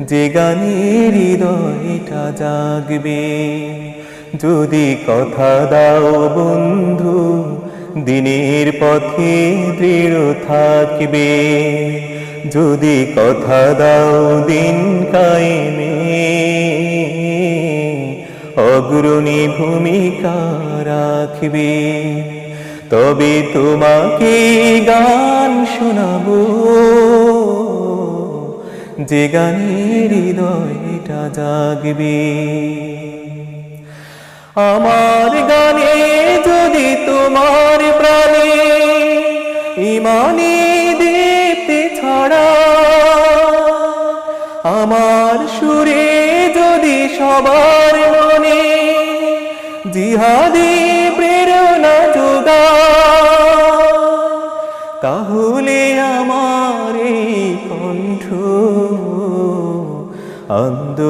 যে গানের হৃদয়টা জাগবে, যদি কথা দাও বন্ধু, দিনের পথে দৃঢ় থাকবে। যদি কথা দাও দিন কায়েমে, অগ্রণী ভূমিকা রাখবে। তবে তোমাকে গান শোনাবো। যে গানের হৃদয়টা জাগবে। আমার গানে যদি তোমার প্রাণে ইমানি দীপ্তি ছড়া, আমার সুরে যদি সবার মনে জিহাদি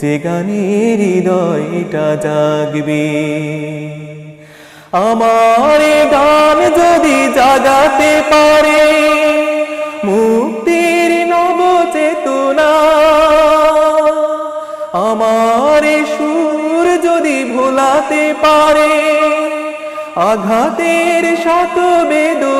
যে গানের হৃদয়টা জাগবে। আমার গান যদি জাগাতে পারে, মুক্তির নব চেতনা আমার সুর যদি ভোলাতে পারে, আঘাতের শত বেদনা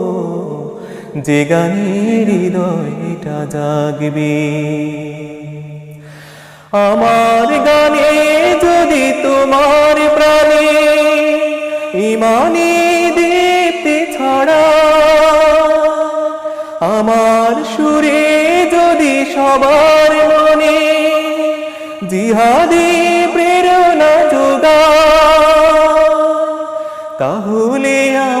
যে গানের হৃদয়টা জাগবে। আমার গানে যদি তোমার প্রাণে ইমানি দীপ্তি ছাড়া, আমার সুরে যদি সবার মনে জিহাদে প্রেরণা যোগা তাহলে আমার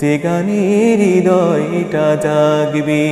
যে গানের হৃদয়টা জাগবে।